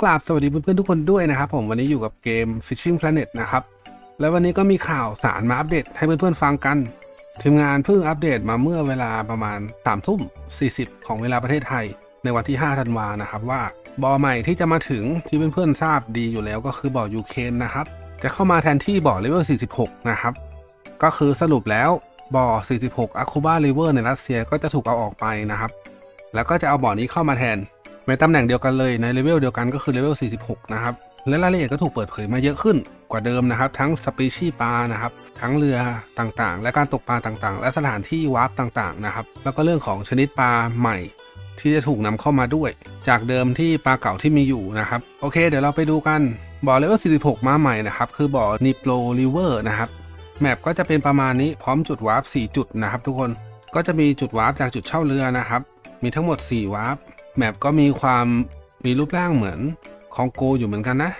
กราบสวัสดีเพื่อนๆทุกคนด้วยนะครับ ผมวันนี้อยู่กับเกม Fishing Planet นะครับ และวันนี้ก็มีข่าวสารมาอัปเดตให้เพื่อนๆฟังกัน ทีมงานเพิ่งอัปเดตมาเมื่อเวลาประมาณ3ทุ่ม40 ของเวลาประเทศไทย ในวันที่ 5 ธันวานะครับว่าบ่อใหม่ที่จะมาถึงที่เพื่อนๆทราบดีอยู่แล้วก็คือบ่อยูเคนนะครับ จะเข้ามาแทนที่บ่อเลเวล 46 นะครับ ก็คือสรุปแล้วบ่อ46 a k u b a River ในรัสเซียก็จะถูกเอาออกไปนะครับ แล้วก็จะเอาบ่อนี้เข้ามาแทน ในตำแหน่งเดียวกันเลยในเลเวลเดียวกันก็คือเลเวล 46 นะครับ และรายละเอียดก็ถูกเปิดเผยมาเยอะขึ้นกว่าเดิมนะครับ ทั้งสปีชีปลานะครับ ทั้งเรือต่างๆ และการตกปลาต่างๆ และสถานที่วาร์ปต่างๆนะครับ แล้วก็เรื่องของชนิดปลาใหม่ที่จะถูกนำเข้ามาด้วย จากเดิมที่ปลาเก่าที่มีอยู่นะครับ โอเค เดี๋ยวเราไปดูกันบ่อเลเวล 46 มาใหม่นะครับ คือบ่อนิโปรริเวอร์นะครับ แมปก็จะเป็นประมาณนี้พร้อมจุดวาร์ป4จุดนะครับ ทุกคนก็จะมีจุดวาร์ปจากจุดเช่าเรือนะครับ มีทั้งหมด 4 วาร์ป แมปก็มีความมีรูปร่างเหมือนคองโกอยู่เหมือนกันนะ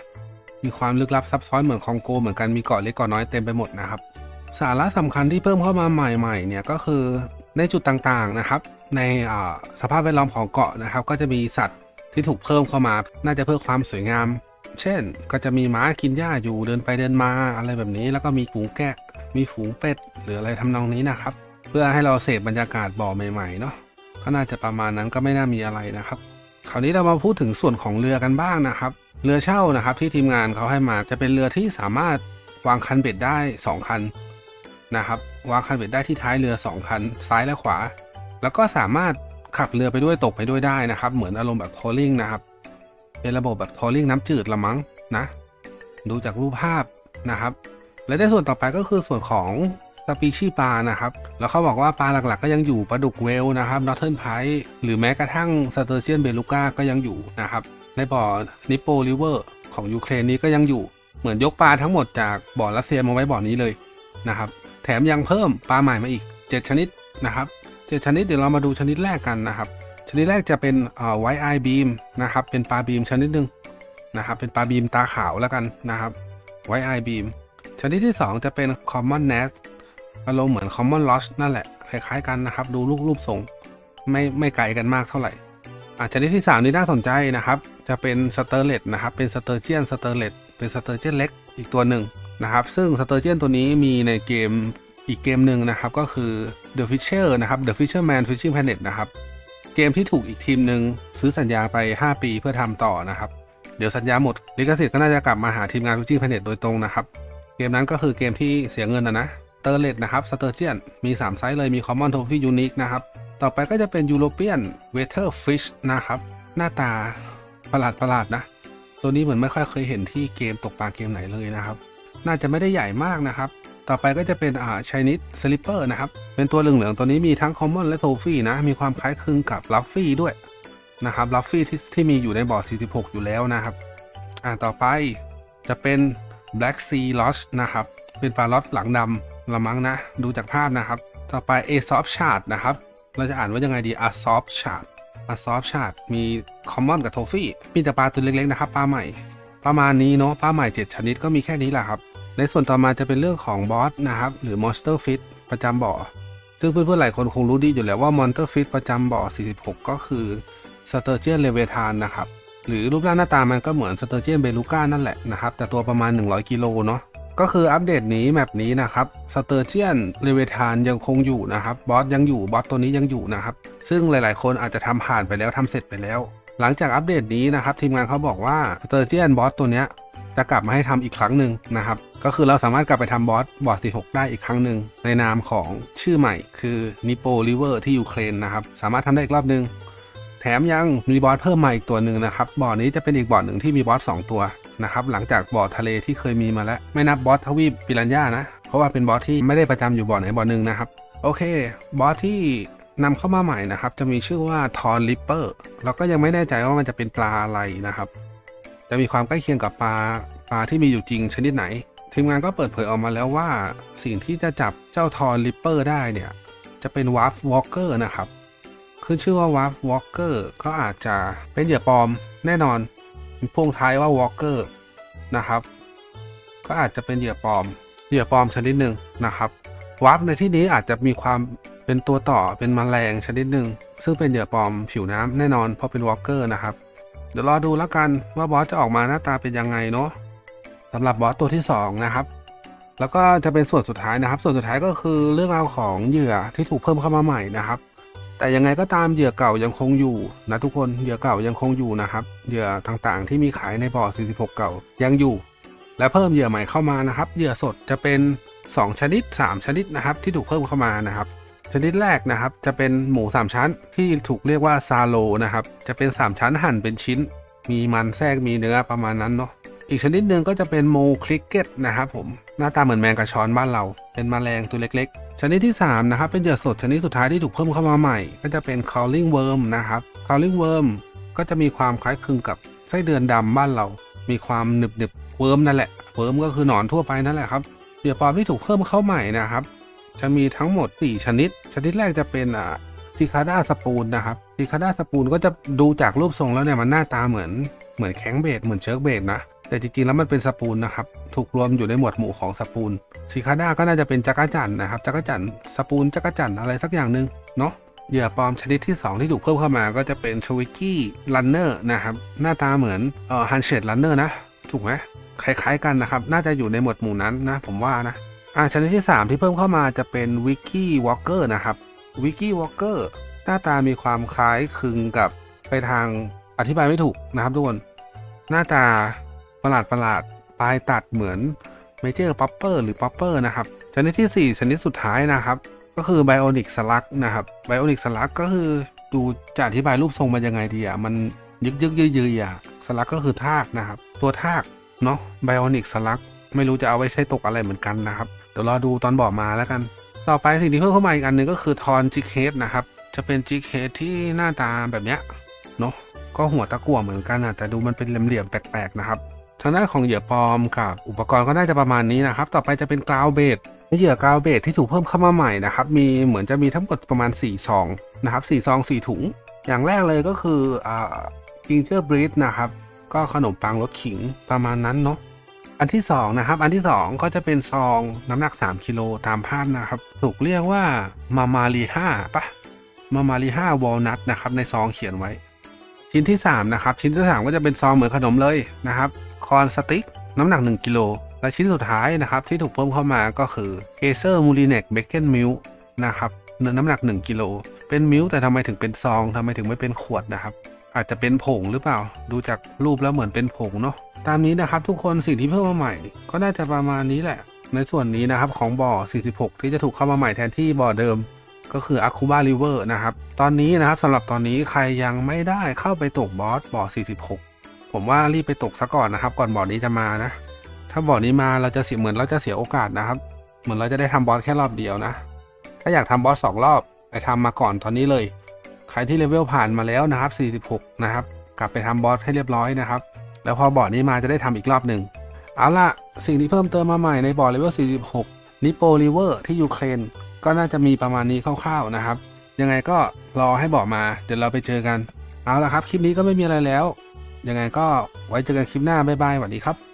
มีความลึกลับซับซ้อนเหมือนคองโกเหมือนกันมีเกาะเล็กเกาะน้อยเต็มไปหมดนะครับ สาระสำคัญที่เพิ่มเข้ามาใหม่ๆเนี่ยก็คือในจุดต่างๆนะครับ ในสภาพแวดล้อมของเกาะนะครับ ก็จะมีสัตว์ที่ถูกเพิ่มเข้ามา น่าจะเพื่อความสวยงาม เช่น ก็จะมีม้ากินหญ้าอยู่เดินไปเดินมาอะไรแบบนี้ แล้วก็มีฝูงแกะ มีฝูงเป็ดหรืออะไรทำนองนี้นะครับ เพื่อให้เราเสพบรรยากาศบ่อใหม่ๆเนาะ ก็น่าจะประมาณนั้นก็ไม่น่ามีอะไรนะครับ คราวนี้เรามาพูดถึงส่วนของเรือกันบ้างนะครับ เรือเช่านะครับที่ทีมงานเขาให้มาจะเป็นเรือที่สามารถวางคันเบ็ดได้ 2 คันนะครับ วางคันเบ็ดได้ที่ท้ายเรือ 2 คัน ซ้ายและขวา แล้วก็สามารถขับเรือไปด้วยตกไปด้วยได้นะครับ เหมือนอารมณ์แบบโทลลิงนะครับ เป็นระบบแบบโทลลิงน้ำจืดละมั้งนะ ดูจากรูปภาพนะครับ และในส่วนต่อไปก็คือส่วนของ ปีชีปลานะครับ แล้วเขาบอกว่าปลาหลักๆ ก็ยังอยู่ปลาดุกเวลนะครับนอ r เทิร์นไพหรือแม้กระทั่งสเตอร์เซียนเบลูก้าก็ยังอยู่นะครับ ในบ่อนิโปริเวอร์ของยูเครนนี้ก็ยังอยู่ เหมือนยกปลาทั้งหมดจากบ่อรัสเซียมาไว้บ่อนี้เลยนะครับ แถมยังเพิ่มปลาใหม่มาอีก 7 ชนิดนะครับ 7 ชนิดเดี๋ยวเรามาดูชนิดแรกกันนะครับ ชนิดแรกจะเป็นไวไอบีมนะครับ เป็นปลาบีมชนิดหนึ่งนะครับ เป็นปลาบีมตาขาวแล้วกันนะครับไวไอบีมชนิดที่ 2 จะเป็น common nest อารมณ์เหมือน common loss นั่นแหละ คล้ายๆกันนะครับ ดูรูปรูปทรง ไม่ไม่ไกลกันมากเท่าไหร่อะชนิดที่ 3 นี้น่าสนใจนะครับ จะเป็น s t e r l e t นะครับ เป็น sturgeon s t e r l e t เลสเป็น sturgeon เล็กอีกตัวหนึ่งนะครับ ซึ่ง sturgeon ตัวนี้มีในเกมอีกเกมหนึ่งนะครับ ก็คือ The Fisher นะครับ The Fisherman Fishing Planet นะครับ เกมที่ถูกอีกทีมหนึ่งซื้อสัญญาไป 5 ปีเพื่อทำต่อนะครับ เดี๋ยวสัญญาหมดลิขสิทธิ์ก็น่าจะกลับมาหาทีมงาน Fishing Planet โดยตรงนะครับ เกมนั้นก็คือเกมที่เสียเงินนะนะ เตอร์เลตนะครับสเตอร์เจียนมี 3 ไซส์เลยมี Common Trophy Unique นะครับ ต่อไปก็จะเป็น European Water Fish นะครับ หน้าตาประหลาดประหลาดนะ ตัวนี้เหมือนไม่ค่อยเคยเห็นที่เกมตกปลาเกมไหนเลยนะครับ น่าจะไม่ได้ใหญ่มากนะครับ ต่อไปก็จะเป็นอ่า Chinese Slipper นะครับ เป็นตัวเหลืองๆตัวนี้มีทั้ง Common และ Trophy นะ มีความคล้ายคลึงกับ Luffy ด้วยนะครับ Luffy ที่ที่มีอยู่ในบอร์ด46 อยู่แล้วนะครับ อ่าต่อไปจะเป็น Black Sea Lodge นะครับ เป็นปลาล็อตหลังดำ ละมั้งนะ ดูจากภาพนะครับ ต่อไป a s o f Shard นะครับ เราจะอ่านว่ายังไงดี a s o f Shard a s o f Shard มี Common กับ Trophy มีแต่ปลาตัวเล็กๆนะครับปลาใหม่ ประมาณนี้เนาะปลาใหม่ 7 ชนิดก็มีแค่นี้แหละครับ ในส่วนต่อมาจะเป็นเรื่องของบอสนะครับ หรือ Monster Fish ประจำบ่อ ซึ่งเพื่อนๆหลายคนคงรู้ดีอยู่แล้วว่า Monster Fish ประจำบ่อ 46 ก็คือ Sturgeon Leviathan นะครับหรือรูปร่างหน้าตามันก็เหมือน Sturgeon Beluga นั่นแหละนะครับ แต่ตัวประมาณ 100 กิโลเนาะ ก็คืออัปเดตนี้แมปนี้นะครับ Sturgeon Leviathan ยังคงอยู่นะครับบอสยังอยู่บอสตัวนี้ยังอยู่นะครับ ซึ่งหลายๆ คนอาจจะทำผ่านไปแล้วทำเสร็จไปแล้ว หลังจากอัปเดตนี้นะครับ ทีมงานเขาบอกว่า Sturgeon บอสตัวเนี้ยจะกลับมาให้ทำอีกครั้งหนึ่งนะครับ ก็คือเราสามารถกลับไปทำบอสบอร์ด46ได้อีกครั้งหนึ่งในนามของชื่อใหม่ คือ n i p o River ที่ยูเครนนะครับ สามารถทำได้อีกรอบหนึ่ง แถมยังมีบอสเพิ่มมาอีกตัวหนึ่งนะครับบอร์ดนี้จะเป็นอีกบอร์ดหนึ่งที่มีบอส2ตัวนะครับหลังจากบอร์ดทะเลที่เคยมีมาแล้ว ไม่นับบอสทวีปปิรันย่านะ เพราะว่าเป็นบอสที่ไม่ได้ประจำอยู่บอร์ดไหนบอร์ดหนึ่งนะครับ โอเค บอสที่นำเข้ามาใหม่นะครับ จะมีชื่อว่าทอนลิปเปอร์เราก็ยังไม่แน่ใจว่ามันจะเป็นปลาอะไรนะครับ จะมีความใกล้เคียงกับปลาปลาที่มีอยู่จริงชนิดไหน ทีมงานก็เปิดเผยออกมาแล้วว่า สิ่งที่จะจับเจ้าทอนลิปเปอร์ได้เนี่ย จะเป็นวาร์ฟวอล์กเกอร์นะครับ ขึ้นชื่อว่าวาร์ฟวอลเกอร์ก็อาจจะเป็นเหยื่อปลอมแน่นอนพ่วงท้ายว่าวอลเกอร์นะครับ ก็อาจจะเป็นเหยื่อปลอม เหยื่อปลอมชนิดหนึ่งนะครับวาร์ฟในที่นี้อาจจะมีความเป็นตัวต่อเป็นแมลงชนิดหนึ่งซึ่งเป็นเหยื่อปลอมผิวน้ำแน่นอนเพราะเป็นวอลเกอร์นะครับ เดี๋ยวรอดูแล้วกันว่าบอสจะออกมาหน้าตาเป็นยังไงเนาะสำหรับบอสตัวที่สองนะครับ แล้วก็จะเป็นส่วนสุดท้ายนะครับ ส่วนสุดท้ายก็คือเรื่องราวของเหยื่อที่ถูกเพิ่มเข้ามาใหม่นะครับ แต่ยังไงก็ตามเหยื่อเก่ายังคงอยู่นะทุกคนเหยื่อเก่ายังคงอยู่นะครับเหยื่อต่างๆ ที่มีขายในบ่อ 46 เก่ายังอยู่ และเพิ่มเหยื่อใหม่เข้ามานะครับเหยื่อสดจะเป็น 2 ชนิด 3 ชนิดนะครับที่ถูกเพิ่มเข้ามานะครับ ชนิดแรกนะครับจะเป็นหมู 3 ชั้นที่ถูกเรียกว่าซาโลนะครับจะเป็น 3 ชั้นหั่นเป็นชิ้น มีมันแทรกมีเนื้อประมาณนั้นเนาะอีกชนิดหนึ่งก็จะเป็นโมคลิกเก็ตนะครับผม หน้าตาเหมือนแมงกระชอนบ้านเรา เป็นมแมลงตัวเล็กๆ ชนิดที่ 3 นะครับ เป็นเหยื่อสดชนิดสุดท้ายที่ถูกเพิ่มเข้ามาใหม่ ก็จะเป็น crawling worm นะครับ crawling worm ก็จะมีความคล้ายคลึงกับไส้เดือนดำบ้านเรา มีความหนึบหนึบๆเวิร์มนั่นแหละเวิร์มก็คือหนอนทั่วไปนั่นแหละครับเหยื่อปลอมที่ถูกเพิ่มเข้าใหม่นะครับ จะมีทั้งหมด 4 ชนิด ชนิดแรกจะเป็นอ่าซิคาด้าสปูนนะครับซิคาด้าสปูนก็จะดูจากรูปทรงแล้วเนี่ยมันหน้าตาเหมือนเหมือนแข้งเบดเหมือนเชิร์กเบดนะ แต่จริงๆแล้วมันเป็นสปูนนะครับ ถูกรวมอยู่ในหมวดหมู่ของสปูนซิคาด้าก็น่าจะเป็นจักรจันทร์นะครับจักรจันทร์สปูนจักรจันทร์อะไรสักอย่างหนึ่งเนาะเหยื่อปลอมชนิดที่ 2 ที่ถูกเพิ่มเข้ามาก็จะเป็นชวิกกี้ลันเนอร์นะครับ หน้าตาเหมือนเอ่อฮันเชดลันเนอร์นะ ถูกไหมคล้ายๆกันนะครับ น่าจะอยู่ในหมวดหมู่นั้นนะ ผมว่านะอ่าชนิดที่ 3 ที่เพิ่มเข้ามาจะเป็นวิกกี้วอลเกอร์นะครับวิกกี้วอลเกอร์หน้าตามีความคล้ายคลึงกับไปทางอธิบายไม่ถูกนะครับทุกคน หน้าตา ประหลาดประหลาดปลายตัดเหมือนเมเจอร์ป๊อปเปอร์หรือป๊อปเปอร์นะครับชนิดทีสี่ 4 ชนิดสุดท้ายนะครับ ก็คือไบโอนิกสลักนะครับไบโอนิกสลักก็คือดูจะอธิบายรูปทรงมันยังไงดีอะมันยึกยึกยืยยืยอะสลักก็คือทากนะครับ ตัวทากเนาะไบโอนิกสลักไม่รู้จะเอาไว้ใช้ตกอะไรเหมือนกันนะครับ เดี๋ยวรอดูตอนบอกมาแล้วกัน ต่อไปสิ่งที่เพิ่มเข้ามาอีกอันหนึ่งก็คือทอนจิกเฮดนะครับ จะเป็นจิกเฮดที่หน้าตาแบบเนี้ยเนาะก็หัวตะกั่วเหมือนกันอะแต่ดูมันเป็นเหลี่ยมๆแปลกๆนะครับ ทางด้านของเหยื่อปลอมกับอุปกรณ์ก็น่าจะประมาณนี้นะครับ ต่อไปจะเป็นกราวเบดเหยื่อกาวเบสที่ถูกเพิ่มเข้ามาใหม่นะครับ มีเหมือนจะมีทั้งหมดประมาณ4ซองนะครับ4ซอง4ถุง อย่างแรกเลยก็คืออ่าจิงเจอร์บรีดนะครับ ก็ขนมปังรสขิงประมาณนั้นเนาะอันที่2นะครับ อันที่ 2 ก็จะเป็นซองน้ำหนัก 3กิโลตามภาพนะครับ ถูกเรียกว่ามามารีห้าปะมามารีห้าวอลนัทนะครับในซองเขียนไว้ ชิ้นที่3นะครับชิ้นที่3ก็จะเป็นซองเหมือนขนมเลยนะครับ คอนสติ๊กน้ำหนัก 1 กิโล และชิ้นสุดท้ายนะครับที่ถูกเพิ่มเข้ามาก็คือเกเซอร์มูลิเน็กเบเกนมิลนะครับเนื้อน้ำหนัก 1 กิโล เป็นมิลแต่ทำไมถึงเป็นซองทำไมถึงไม่เป็นขวดนะครับ อาจจะเป็นผงหรือเปล่า ดูจากรูปแล้วเหมือนเป็นผงเนาะตามนี้นะครับทุกคนสิ่งที่เพิ่มมาใหม่ ก็น่าจะประมาณนี้แหละ ในส่วนนี้นะครับของบ่อ 46 ที่จะถูกเข้ามาใหม่แทนที่บ่อเดิมก็คือ a k u b a River นะครับ ตอนนี้นะครับสำหรับตอนนี้ใครยังไม่ได้เข้าไปตกบอสบ่อ 46 ผมว่ารีบไปตกซะก่อนนะครับ ก่อนบ่อนี้จะมานะ ถ้าบ่อนี้มาเราจะเสียเหมือนเราจะเสียโอกาสนะครับ เหมือนเราจะได้ทำบอสแค่รอบเดียวนะ ถ้าอยากทำบอสสองรอบไปทำมาก่อนตอนนี้เลย ใครที่เลเวลผ่านมาแล้วนะครับ 46 นะครับ กลับไปทำบอสให้เรียบร้อยนะครับ แล้วพอบ่อนี้มาจะได้ทำอีกรอบหนึ่งเอาล่ะสิ่งที่เพิ่มเติมมาใหม่ในบ่อเลเวล 46 นิโปลิเวอร์ที่ยูเครนก็น่าจะมีประมาณนี้คร่าวๆนะครับ ยังไงก็รอให้บอกมา เดี๋ยวเราไปเจอกัน เอาล่ะครับ คลิปนี้ก็ไม่มีอะไรแล้ว ยังไงก็ไว้เจอกันคลิปหน้าบ๊ายบายสวัสดีครับ